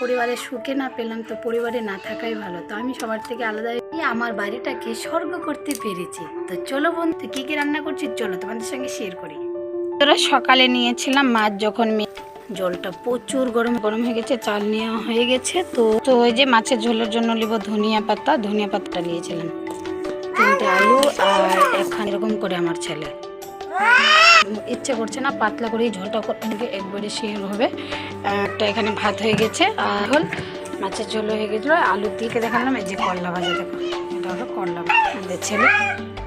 পরিবারের সুখে না পেলাম তো পরিবারে না থাকাই ভালো। তো আমি সবার থেকে আলাদা আমার বাড়িটাকে স্বর্গ করতে পেরেছি। তো চলো বন্ধু, কী কী রান্না করছি চলো তোমাদের সঙ্গে শেয়ার করি। তোরা সকালে নিয়েছিলাম মাছ যখন জলটা প্রচুর গরম গরম হয়ে গেছে, চাল নেওয়া হয়ে গেছে। তো তো ওই যে মাছের ঝোলের জন্য নিব ধনিয়া পাতা, ধনিয়া পাতাটা নিয়েছিলাম। তিনটে আলু আর এখানে এরকম করে আমার ছেলে। ইচ্ছে করছে না, পাতলা করে এই ঝোলটা করে একবারে শেয়ার হবে। একটা এখানে ভাত হয়ে গেছে, আর হল মাছের ঝোল হয়ে গেছিল আলু দিয়ে দেখালাম, এই যে করলা ভাজা, দেখো। এটা হলো করলা আমাদের ছেলে।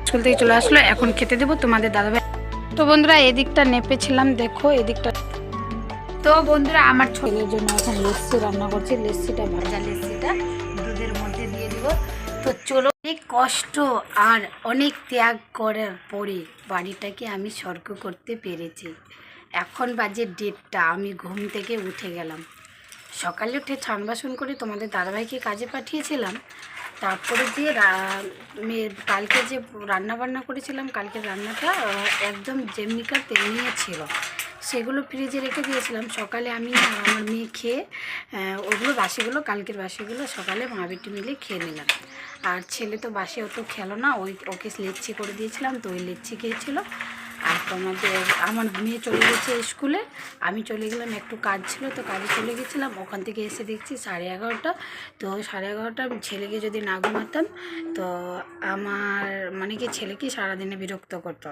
স্কুল থেকে চলে আসলো, এখন খেতে দেবো তোমাদের দাদাভাই। তো বন্ধুরা, এদিকটা নেপেছিলাম, দেখো, এদিকটা তো বন্ধুরা, আমার ছেলের জন্য এখন লস্যি রান্না করছি লস্যিটা ভাজা লস্যিটা দুধের মধ্যে দিয়ে দিব। তো চলো অনেক কষ্ট আর অনেক ত্যাগ করার পরে বাড়িটাকে আমি স্বর্গ করতে পেরেছি। এখন বাজে ডেটটা আমি ঘুম থেকে উঠে গেলাম। সকালে উঠে ছান বাসন করে তোমাদের দাদাভাইকে কাজে পাঠিয়েছিলাম। তারপরে যে কালকে যে রান্না বান্না করেছিলাম কালকে রান্নাটা একদম যেমনিকার তেমনি ছিল। সেগুলো ফ্রিজে রেখে দিয়েছিলাম। সকালে আমি আমার মেয়ে খেয়ে ওগুলো বাসিগুলো, কালকের বাসিগুলো সকালে মা বেটি মিলে খেয়ে নিলাম। আর ছেলে তো বাসে অত খেলো না, ওই ওকে লেচ্ছি করে দিয়েছিলাম, তো ওই লেচ্ছি খেয়েছিল। আর তোমাদের, আমার মেয়ে চলে গেছে স্কুলে, আমি চলে গেলাম, একটু কাজ ছিল, তো কাজে চলে গেছিলাম। ওখান থেকে এসে দেখছি সাড়ে এগারোটা, তো সাড়ে এগারোটা ছেলেকে যদি না ঘুমাতাম, তো আমার মানে কি ছেলেকে সারাদিনে বিরক্ত করতো।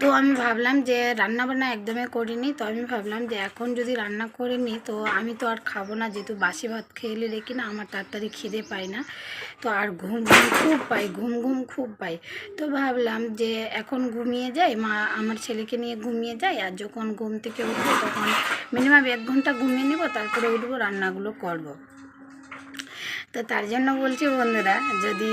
তো আমি ভাবলাম যে রান্না বান্না একদমই করিনি, তো আমি ভাবলাম যে এখন যদি রান্না করে নিই, তো আমি তো আর খাব না, যেহেতু বাসি ভাত খেলে রেখে না, আমার তাড়াতাড়ি খিদে পায় না তো আর ঘুম ঘুম খুব পাই ঘুম ঘুম খুব পাই তো ভাবলাম যে এখন ঘুমিয়ে যাই, মা আমার ছেলেকে নিয়ে ঘুমিয়ে যাই, আর যখন ঘুম থেকে উঠবো তখন মিনিমাম এক ঘণ্টা ঘুমিয়ে নেব, তারপরে উঠবো, রান্নাগুলো করব। তো তার জন্য বলছি বন্ধুরা, যদি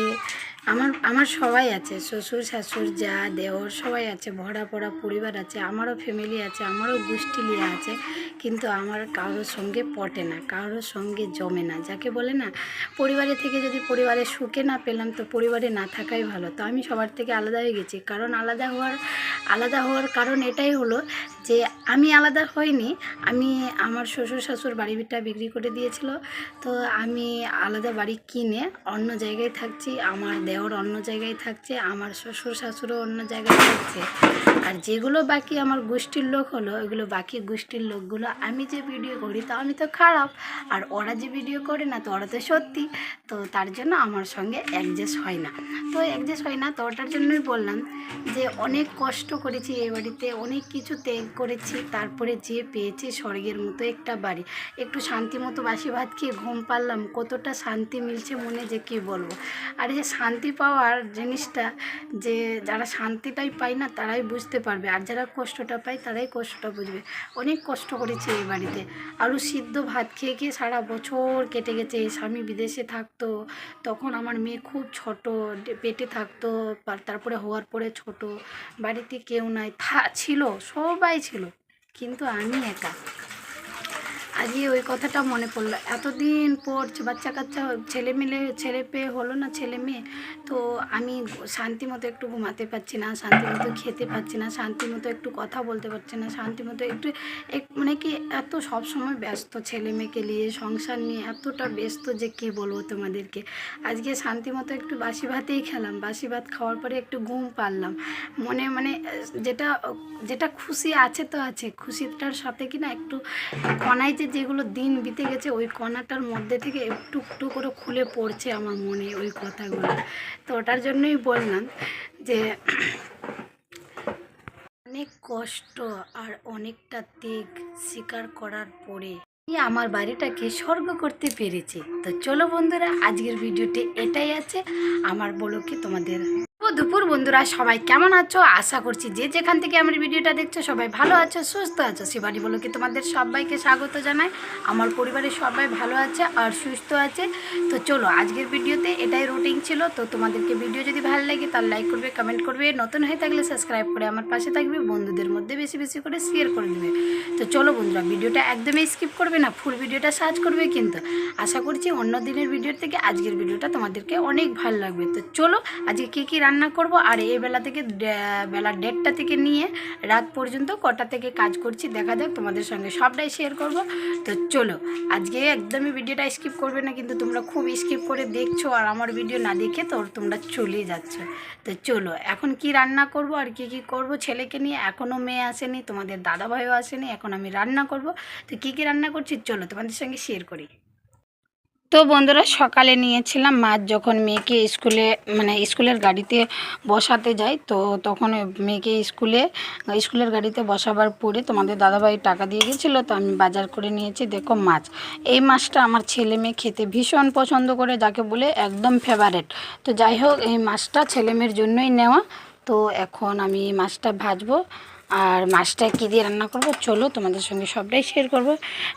আমার আমার সবাই আছে, শ্বশুর, শাশুর, যা দেওর সবাই আছে, ভরা, পড়া পরিবার আছে, আমারও ফ্যামিলি আছে, আমারও গোষ্ঠী নিয়ে আছে, কিন্তু আমার কারোর সঙ্গে পটে না, কারোর সঙ্গে জমে না। যাকে বলে না, পরিবারে থেকে যদি পরিবারে সুখে না পেলাম, তো পরিবারে না থাকাই ভালো। তো আমি সবার থেকে আলাদা হয়ে গেছি, কারণ আলাদা হওয়ার আলাদা হওয়ার কারণ এটাই হলো যে, আমি আলাদা হইনি, আমি আমার শ্বশুর, শাশুর বাড়ি বিটা বিক্রি করে দিয়েছিল, তো আমি আলাদা বাড়ি কিনে অন্য জায়গায় থাকছি, আমার দেওর অন্য জায়গায় থাকছে, আমার শ্বশুর শাশুড়ও অন্য জায়গায় থাকছে। আর যেগুলো বাকি আমার গোষ্ঠীর লোক হলো, ওইগুলো বাকি গোষ্ঠীর লোকগুলো আমি যে ভিডিও করি তা আমি তো খারাপ। আর ওরা যে ভিডিও করে না, তো ওরা তো সত্যি। তো তার জন্য আমার সঙ্গে অ্যাডজাস্ট হয় না। তো অ্যাডজাস্ট হয় না, তো ওটার জন্যই বললাম যে অনেক কষ্ট করেছি এই বাড়িতে, অনেক কিছু ত্যাগ করেছি। তারপরে যে পেয়েছি স্বর্গের মতো একটা বাড়ি। একটু শান্তি মতো বাসি ভাত খেয়ে ঘুম পারলাম কতটা শান্তি মিলছে মনে যে কী বলব। আর যে শান্তি পাওয়ার জিনিসটা যে যারা শান্তিটাই পায় না, তারাই বুঝতে পারবে। আর যারা কষ্টটা পায়, তারাই কষ্টটা বুঝবে। অনেক কষ্ট করেছে এই বাড়িতে। আলু সিদ্ধ ভাত খেয়ে খেয়ে সারা বছর কেটে গেছে। স্বামী বিদেশে থাকতো। তখন আমার মেয়ে খুব ছোট পেটে থাকতো তারপরে হওয়ার পরে ছোট। বাড়িতে কেউ নাই ছিল, সবাই ছিল। কিন্তু আমি একা। আজকে ওই কথাটা মনে পড়ল। এতদিন পর বাচ্চা কাচ্চা ছেলে মিলে, ছেলে পেয়ে হলো না ছেলে মেয়ে, তো আমি শান্তি মতো একটু ঘুমাতে পারছি না, শান্তি মতো খেতে পারছি না, শান্তি মতো একটু কথা বলতে পারছি না, শান্তি মতো একটু এক মানে কি এত সব সময় ব্যস্ত ছেলে মেয়েকে নিয়ে, সংসার নিয়ে, এতটা ব্যস্ত যে কী বলব তোমাদেরকে? আজকে শান্তি মতো একটু বাসি ভাতেই খেলাম, বাসি ভাত খাওয়ার পরে একটু ঘুম পারলাম মনে মানে যেটা যেটা খুশি আছে তো আছে, খুশিটার সাথে কি না একটু কণায় যে যেগুলো দিন বিতে গেছে, ওই কণাটার মধ্যে থেকে একটু একটু করে খুলে পড়ছে আমার মনে ওই কথাগুলো। তো ওটার জন্যই বললাম যে, অনেক কষ্ট আর অনেকটা ত্যাগ স্বীকার করার পরে আমি আমার বাড়িটাকে স্বর্গ করতে পেরেছি। তো চলো বন্ধুরা, আজকের ভিডিওটি এটাই আছে। আমার বলো কি তোমাদের দুপুর বন্ধুরা, সবাই কেমন আছো? আশা করছি যে যেখান থেকে আমার ভিডিওটা দেখছ, সবাই ভালো আছো, সুস্থ আছো। শিবানী বলো কি তোমাদের সবাইকে স্বাগত জানাই। আমার পরিবারের সবাই ভালো আছে আর সুস্থ আছে। তো চলো, আজকের ভিডিওতে এটাই রুটিন ছিল। তো তোমাদেরকে ভিডিও যদি ভালো লাগে, তাহলে লাইক করবে কমেন্ট করবে। নতুন হয়ে থাকলে সাবস্ক্রাইব করে আমার পাশে থাকবে। বন্ধুদের মধ্যে বেশি বেশি করে শেয়ার করে দেবে। তো চলো বন্ধুরা, ভিডিওটা একদমই স্কিপ করবে না ফুল ভিডিওটা সার্চ করবে কিন্তু। আশা করছি অন্য দিনের ভিডিওর থেকে আজকের ভিডিওটা তোমাদেরকে অনেক ভালো লাগবে। তো চলো, আজকে কী কী রান্না করব আর এই বেলা থেকে বেলা দেড়টা থেকে নিয়ে রাত পর্যন্ত কটা থেকে কাজ করছি, দেখা যাক তোমাদের সঙ্গে সবটাই শেয়ার করব। তো চলো, আজকে একদমই ভিডিওটা স্কিপ করবে না, কিন্তু তোমরা খুব স্কিপ করে দেখছ আর আমার ভিডিও না দেখে তো তোমরা চলে যাচ্ছ। তো চলো, এখন কি রান্না করব আর কি কি করব ছেলেকে নিয়ে? এখনও মেয়ে আসেনি, তোমাদের দাদাভাইও আসেনি, এখন আমি রান্না করব। তো কি কি রান্না করছি চলো তোমাদের সঙ্গে শেয়ার করি। তো বন্ধুরা সকালে নিয়েছিলাম মাছ যখন মেয়েকে স্কুলে মানে স্কুলের গাড়িতে বসাতে যাই, তো তখন মেয়েকে স্কুলে, স্কুলের গাড়িতে বসাবার পরে তোমাদের দাদাভাই টাকা দিয়ে গেছিল, তো আমি বাজার করে নিয়েছি, দেখো মাছ। এই মাছটা আমার ছেলে মেয়ে খেতে ভীষণ পছন্দ করে, যাকে বলে একদম ফেভারেট তো যাই হোক, এই মাছটা ছেলে মেয়ের জন্যই নেওয়া। তো এখন আমি মাছটা ভাজবো। আর মাছটা কী দিয়ে রান্না করব? চলো তোমাদের সঙ্গে সবটাই শেয়ার করব।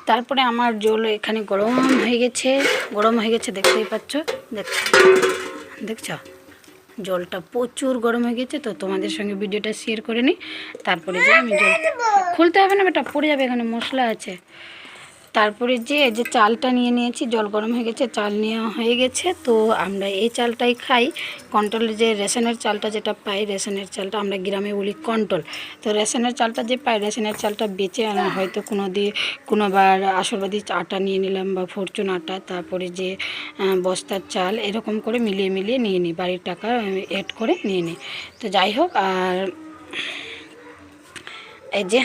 তারপরে আমার জল এখানে গরম হয়ে গেছে। গরম হয়ে গেছে, দেখতেই পাচ্ছ? দেখছ? দেখছ? জলটা প্রচুর গরম হয়ে গেছে, তো তোমাদের সঙ্গে ভিডিওটা শেয়ার করে নিই। তারপরে যে আমি জল খুলতে হবে না, বেটা, পড়ে যাবে এখানে, মশলা আছে। তারপরে যে যে চালটা নিয়ে নিয়েছি, জল গরম হয়ে গেছে, চাল নেওয়া হয়ে গেছে। তো আমরা এই চালটাই খাই। কন্ট্রোলের যে রেশনের চালটা যেটা পাই, রেশনের চালটা আমরা গ্রামে বলি কন্ট্রোল। তো রেশনের চালটা যে পাই, রেশনের চালটা বেচে আনা হয়তো কোনো দিয়ে কোনোবার আসরবাদি আটা নিয়ে নিলাম বা ফরচুন আটা, তারপরে যে বস্তার চাল, এরকম করে মিলিয়ে মিলিয়ে নিয়ে নিই, বাড়ির টাকা এড করে নিয়ে নিই। তো যাই হোক, আর এই যে,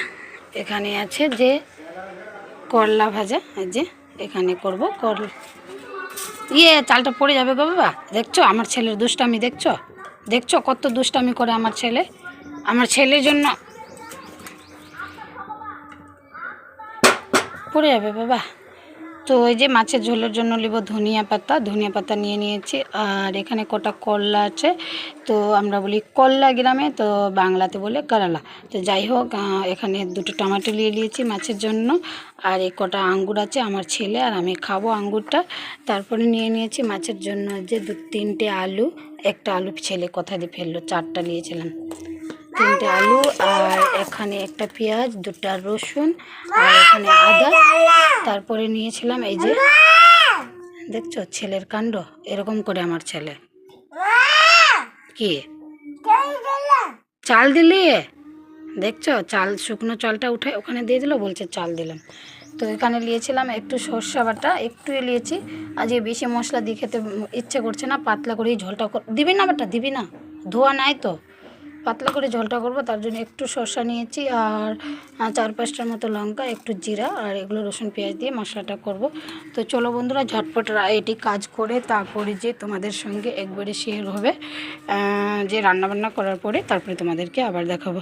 এখানে আছে যে করলা ভাজা যে এখানে করব করলা ইয়ে চালটা পড়ে যাবে গো বাবা। দেখছ? আমার ছেলের দুষ্টামি, দেখছ? দেখছ কত দুষ্টামি করে আমার ছেলে? আমার ছেলের জন্য পড়ে যাবে বাবা। তো ওই যে মাছের ঝোলের জন্য নেব ধনিয়া পাতা ধনিয়া পাতা নিয়ে নিয়েছি। আর এখানে কটা করলা আছে, তো আমরা বলি করলা গ্রামে, তো বাংলাতে বলে কেরালা। তো যাই হোক এখানে দুটো টমেটো নিয়ে নিয়েছি মাছের জন্য। আর এই কটা আঙ্গুর আছে আমার ছেলে, আর আমি খাব আঙ্গুরটা। তারপরে নিয়ে নিয়েছি মাছের জন্য যে দু তিনটে আলু, একটা আলু ছেলে কোথা দিয়ে ফেলল, চারটা নিয়েছিলাম। তিনটে আলু আর এখানে একটা পেঁয়াজ, দুটা রসুন আর এখানে আদা। তারপরে নিয়েছিলাম এই যে, দেখছ ছেলের কাণ্ড? এরকম করে আমার ছেলে। কি? চাল দিলি? দেখছ? চাল, শুকনো চালটা উঠে ওখানে দিয়ে দিল, বলছে চাল দিলাম। তো এখানে নিয়েছিলাম একটু সর্ষা বাটা, একটু নিয়েছি। আজ এই বেশি মশলা দিয়ে খেতে ইচ্ছে করছে না, পাতলা করে ঝোলটা দিবি না বাটা? দিবি না? ধোয়া নাই তো? পাতলা করে ঝোলটা করব, তার জন্য একটু শসা নিয়েছি আর চার পাঁচটার মতো লঙ্কা, একটু জিরা আর এগুলো রসুন পেঁয়াজ দিয়ে মশলাটা করব। তো চলো বন্ধুরা, ঝটপট এটি কাজ করে তারপরে যে তোমাদের সঙ্গে একবারে শেয়ার হবে যে রান্নাবান্না করার পরে তারপরে তোমাদেরকে আবার দেখাবো।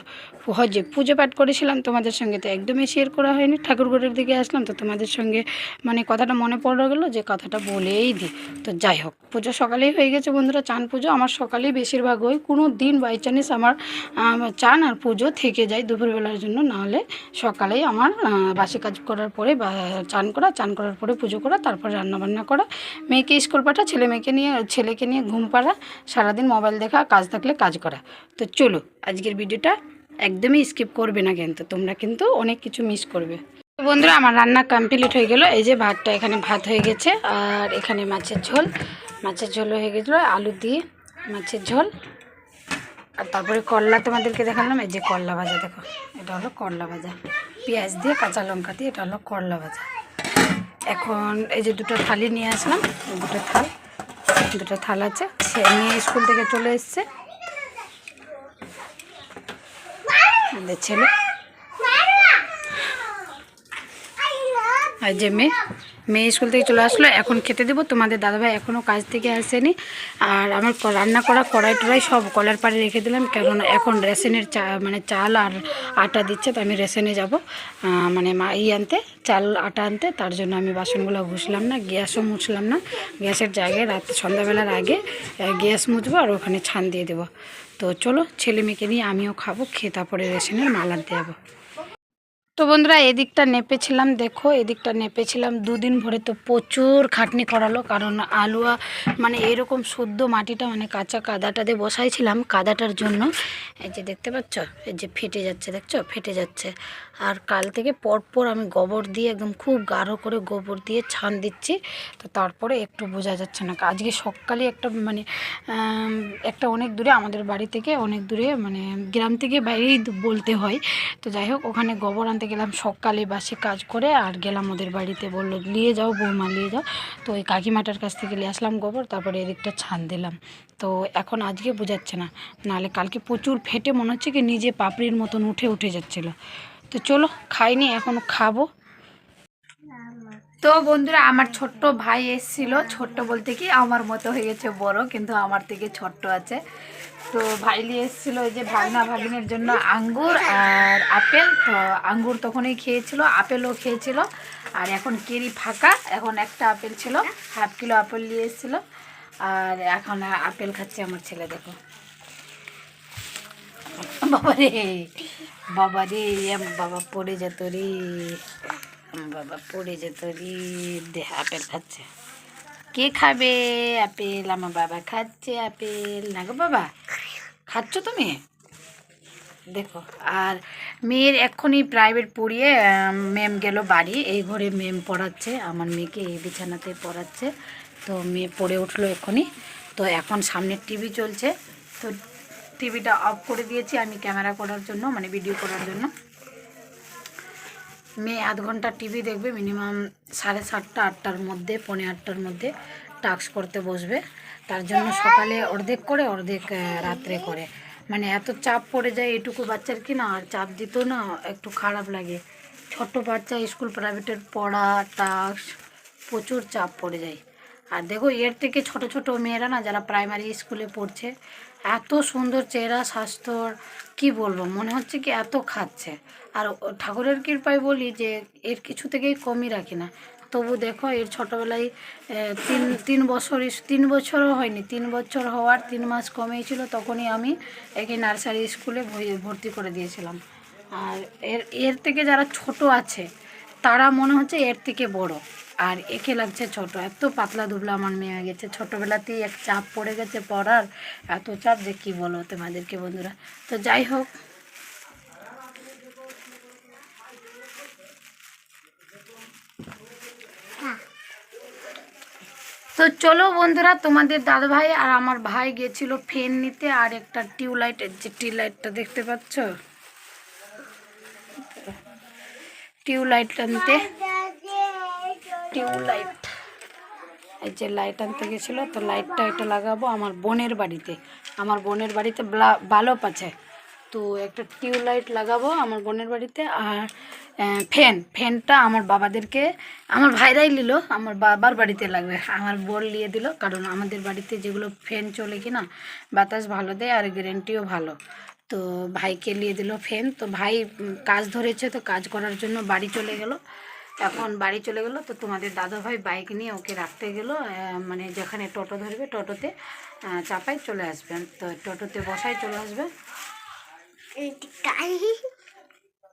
হজে পুজো পাঠ করেছিলাম, তোমাদের সঙ্গে তো একদমই শেয়ার করা হয়নি। ঠাকুরঘরের দিকে আসলাম, তো তোমাদের সঙ্গে মানে কথাটা মনে পড়ে গেলো যে কথাটা বলেই দিই। তো যাই হোক, পুজো সকালেই হয়ে গেছে বন্ধুরা, চান পুজো। আমার সকালেই বেশিরভাগ হয়, কোনো দিন বাই চান্স আমার চান আর পুজো থেকে যায় দুপুরবেলার জন্য, নাহলে সকালেই আমার বাসি কাজ করার পরে বা চান করা, চান করার পরে পুজো করা, তারপরে রান্নাবান্না করা। মেয়েকে স্কুল পাঠা, ছেলে মেয়েকে নিয়ে, ছেলেকে নিয়ে ঘুম পাড়া, সারাদিন মোবাইল দেখা, কাজ থাকলে কাজ করা। তো চলো, আজকের ভিডিওটা একদমই স্কিপ করবে না কিন্তু, তোমরা কিন্তু অনেক কিছু মিস করবে। বন্ধুরা, আমার রান্না কমপ্লিট হয়ে গেল। এই যে ভাতটা এখানে ভাত হয়ে গেছে, আর এখানে মাছের ঝোল। মাছের ঝোল হয়ে গেছিল, আলু দিয়ে মাছের ঝোল। আর তারপরে করলা তোমাদেরকে দেখালাম, এই যে করলা ভাজা, দেখো। এটা হলো করলা ভাজা। পেঁয়াজ দিয়ে কাঁচা লঙ্কা দিয়ে এটা হলো করলা ভাজা। এখন এই যে দুটো থালি নিয়ে আসলাম, দুটো থাল দুটো থাল আছে। সে নিয়ে স্কুল থেকে চলে এসছে। ছেলে। আর যে মেয়ে মেয়ে স্কুল থেকে চলে আসলো, এখন খেতে দেবো। তোমাদের দাদাভাই এখনও কাজ থেকে আসেনি। আর আমার রান্না করা কড়াই টড়াই সব কলার পাড়ে রেখে দিলাম কারণ এখন রেশনের চা মানে চাল আর আটা দিচ্ছে, তো আমি রেশনে যাব মানে মা, ই আনতে, চাল, আটা আনতে। তার জন্য আমি বাসনগুলো ঘুষলাম না, গ্যাসও মুছলাম না। গ্যাসের জায়গায় রাত, সন্ধ্যাবেলার আগে গ্যাস মুছবো আর ওখানে ছান দিয়ে দেবো। তো চলো, ছেলে মেয়েকে নিয়ে আমিও খাব, খেয়ে তারপরে রেশনের মাল আনতে যাব। তো বন্ধুরা, এদিকটা নেপেছিলাম, দেখো, এদিকটা নেপেছিলাম। দুদিন ভরে তো প্রচুর খাটনি করালো, কারণ আলুয়া মানে এরকম শুদ্ধ মাটিটা মানে কাঁচা কাদাটা দিয়ে বসাইছিলাম কাদাটার জন্য। এই যে দেখতে পাচ্ছ? এই যে ফেটে যাচ্ছে, দেখছ? ফেটে যাচ্ছে। আর কাল থেকে পরপর আমি গোবর দিয়ে একদম খুব গাঢ় করে গোবর দিয়ে ছান দিচ্ছি। তো তারপরে একটু বোঝা যাচ্ছে না। আজকে সকালে একটা মানে একটা অনেক দূরে আমাদের বাড়ি থেকে, অনেক দূরে মানে গ্রাম থেকে বাইরেই বলতে হয়। তো যাই হোক, ওখানে গোবর আনতে গেলাম সকালে বাসে কাজ করে, আর গেলাম ওদের বাড়িতে। বলল, নিয়ে যাও বৌমা, নিয়ে যাও। তো ওই কাকিমাটার কাছ থেকে নিয়ে আসলাম গোবর, তারপরে এদিকটা ছান দিলাম। তো এখন আজকে বোঝাচ্ছে না। নাহলে কালকে প্রচুর ফেটে মনে হচ্ছে কি, নিজে পাপড়ির মতন উঠে উঠে যাচ্ছিল। তো চলো খাইনি, এখন খাব। তো বন্ধুরা, আমার ছোট্ট ভাই এসেছিল। ছোট্ট বলতে কি, আমার মতো হয়ে গেছে বড়, কিন্তু আমার থেকে ছোট্ট আছে। তো ভাইলি এসেছিল যে ভাগনা ভাগিনের জন্য আঙ্গুর আর আপেল। তো আঙ্গুর তখনই খেয়েছিল, আপেলও খেয়েছিল। আর এখন কেরি ফাঁকা, এখন একটা আপেল ছিল, হাফ কিলো আপেল নিয়ে এসেছিল। আর এখন আপেল খাচ্ছে আমার ছেলে, দেখো। বাবা রে বাবা রে বাবা পড়ে যেত রে। বাবা পড়ে যেত রে। দেহ আপেল খাচ্ছে। কে খাবে? আপেল আমার বাবা খাচ্ছে আপেল। না গো বাবা, খাচ্ছ তুমি? দেখো, আর মেয়ের এক্ষুনি প্রাইভেট পড়িয়ে ম্যাম গেল বাড়ি। এই ঘরে ম্যাম পড়াচ্ছে, আমার মেয়েকে এই বিছানাতে পড়াচ্ছে। তো মেয়ে পড়ে উঠল এক্ষুনি। তো এখন সামনে টিভি চলছে। তো টিভিটা অফ করে দিয়েছি আমি ক্যামেরা করার জন্য মানে ভিডিও করার জন্য। মেয়ে আধ ঘণ্টা টিভি দেখবে, মিনিমাম সাড়ে সাতটা, আটটার মধ্যে, পৌনে আটটার মধ্যে টাস্ক করতে বসবে। তার জন্য সকালে অর্ধেক করে, অর্ধেক রাত্রে করে। মানে এত চাপ পড়ে যায় এটুকু বাচ্চার কি না? আর চাপ দিতেও না একটু খারাপ লাগে। ছোট্ট বাচ্চা, স্কুল প্রাইভেটের পড়া, টাস্ক, প্রচুর চাপ পড়ে যায়। আর দেখো, এর থেকে ছোট ছোট মেয়েরা না, যারা প্রাইমারি স্কুলে পড়ছে এত সুন্দর চেহারা স্বাস্থ্য কি বলব? মনে হচ্ছে কি এত খাচ্ছে। আর ঠাকুরের কৃপায় বলি যে, এর কিছু থেকেই কমই রাখি না। তবু দেখো, এর ছোটোবেলায় তিন তিন বছর তিন বছরও হয়নি। তিন বছর হওয়ার তিন মাস কমেই ছিল, তখনই আমি একে নার্সারি স্কুলে ভর্তি করে দিয়েছিলাম। আর এর এর থেকে যারা ছোট আছে, তারা মনে হচ্ছে এর থেকে বড়। আর একে লাগছে ছোট। এত পাতলা দুবলা আমার মেয়ে গেছে। ছোটোবেলাতেই এক চাপ পড়ে গেছে পড়ার। এত চাপ যে কি বলো তোমাদেরকে বন্ধুরা। তো যাই হোক। তো চলো বন্ধুরা, তোমাদের দাদা ভাই আর আমার ভাই গেছিল ফ্যান নিতে আর একটা টিউবলাইটের যে টিউবলাইটটা দেখতে পাচ্ছ? টিউবলাইট আনতে টিউবলাইট এই যে লাইট আনতে গেছিল, তো লাইটটা এটা লাগাবো আমার বোনের বাড়িতে। আমার বোনের বাড়িতে ব্লা- বাল্ব আছে। তো একটা টিউবলাইট লাগাবো আমার বোনের বাড়িতে আর ফ্যান। ফ্যানটা আমার বাবাদেরকে, আমার ভাইরাই নিল, আমার বাবার বাড়িতে লাগবে। আমার বোন নিয়ে দিল, কারণ আমাদের বাড়িতে যেগুলো ফ্যান চলে কি না বাতাস ভালো দেয় আর গ্যারেন্টিও ভালো। তো ভাইকে নিয়ে দিল ফ্যান। তো ভাই কাজ ধরেছে, তো কাজ করার জন্য বাড়ি চলে গেল। এখন বাড়ি চলে গেলো, তো তোমাদের দাদা ভাই বাইক নিয়ে ওকে রাখতে গেলো মানে যেখানে টোটো ধরবে টোটোতে চাপায় চলে আসবেন তো টোটোতে বসায় চলে আসবে।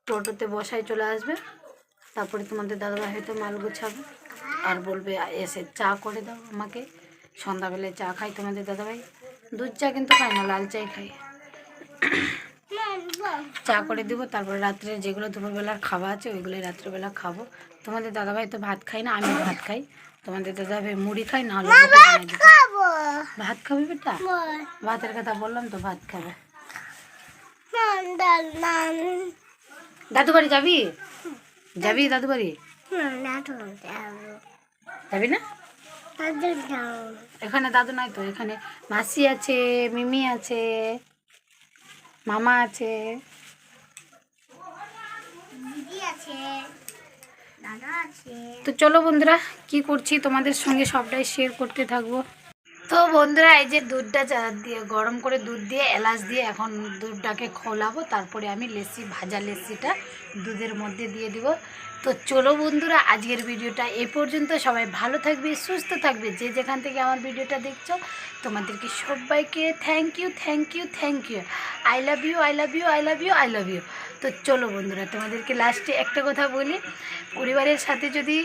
টোটোতে বসায় চলে আসবে। তারপরে তোমাদের দাদাভাই হয়তো মাল গুছাবে। আর বলবে, এসে চা করে দাও আমাকে। সন্ধ্যাবেলায় চা খাই তোমাদের দাদাভাই। দুধ চা কিন্তু খাই না, লাল চাই খাই চা করে দিব তারপরে রাত্রে যেগুলো দুপুরবেলার খাওয়া আছে ওইগুলোই রাত্রেবেলা খাব। তোমাদের দাদাভাই তো ভাত খাই না আমি ভাত খাই। তোমাদের দাদাভাই মুড়ি খাই না হলে। ভাত খাবি। বেটা? ভাতের কথা বললাম তো ভাত খাবে। দাদু বাড়ি যাবি? যাবি দাদু বাড়ি? যাবি। না? এখানে দাদু নাই তো এখানে মাসি আছে মিমি আছে। মামা আছে। তো চলো বন্ধুরা কি করছি তোমাদের সঙ্গে সবটাই শেয়ার করতে থাকব। তো বন্ধুরা, এই যে দুধটা দিয়ে, গরম করে দুধ দিয়ে, এলাচ দিয়ে এখন দুধটাকে খোলাবো। তারপরে আমি লেসি ভাজা লেসিটা দুধের মধ্যে দিয়ে দিব। তো চলো বন্ধুরা, আজকের ভিডিওটা এ পর্যন্ত। সবাই ভালো থাকবে, সুস্থ থাকবে। যে যেখান থেকে আমার ভিডিওটা দেখছ, তোমাদেরকে সবাইকে thank you thank you thank you I love you I love you I love you I love you তো চলো বন্ধুরা, তোমাদেরকে লাস্টে একটা কথা বলি। পরিবারের সাথে যদি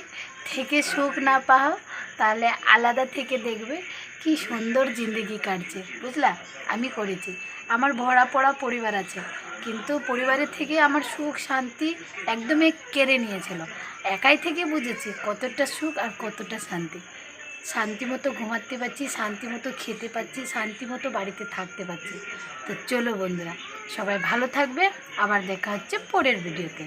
থেকে সুখ না পাও, তাহলে আলাদা থেকে দেখবে। কি সুন্দর জিন্দগি কাটছে, বুঝলা? আমি করেছি। আমার ভরা পড়া পরিবার আছে, কিন্তু পরিবারের থেকে আমার সুখ, শান্তি একদমই কেড়ে নিয়েছিল। একাই থেকে বুঝেছি কতটা সুখ আর কতটা শান্তি। শান্তি মতো ঘুমাতে পারছি, শান্তি মতো খেতে পাচ্ছি শান্তি মতো বাড়িতে থাকতে পারছি। তো চলো বন্ধুরা, সবাই ভালো থাকবে। আবার দেখা হচ্ছে পরের ভিডিওতে